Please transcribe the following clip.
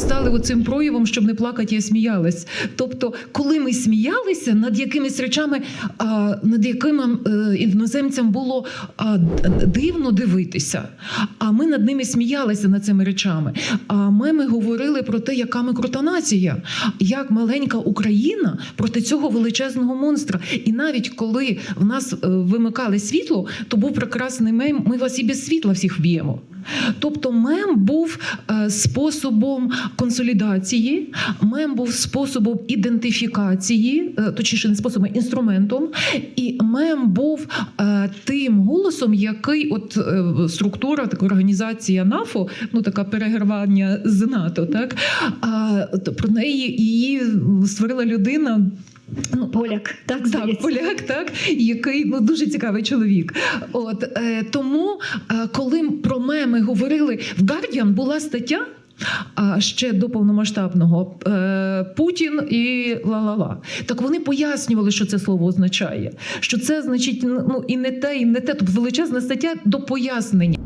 стали оцим проявом, щоб не плакати, я сміялась. Тобто, коли ми сміялися над якимись речами, над якими е, іноземцям було дивно дивитися, а ми над ними сміялися над цими речами. А меми говорили про те, яка ми крута нація, як маленька Україна проти цього величезного монстра. І навіть коли в нас е, вимикали світло, то був прекрасний мем. Ми вас і без світла всіх вб'ємо. Тобто, мем був е, способом консолідації, мем був способом ідентифікації, е, точніше, не способом, інструментом. І мем був е, тим голосом, який от структура, така організація НАФО, ну така перегравання з НАТО, так про неї її створила людина. Ну, Поляк, так так, поляк, так, який ну дуже цікавий чоловік. От е, тому, е, коли про меми говорили, в Guardian була стаття. А ще до повномасштабного е, Путін і ла-ла-ла. Так вони пояснювали, що це слово означає. Що це значить ну і не те, і не те. Тобто величезна стаття до пояснення.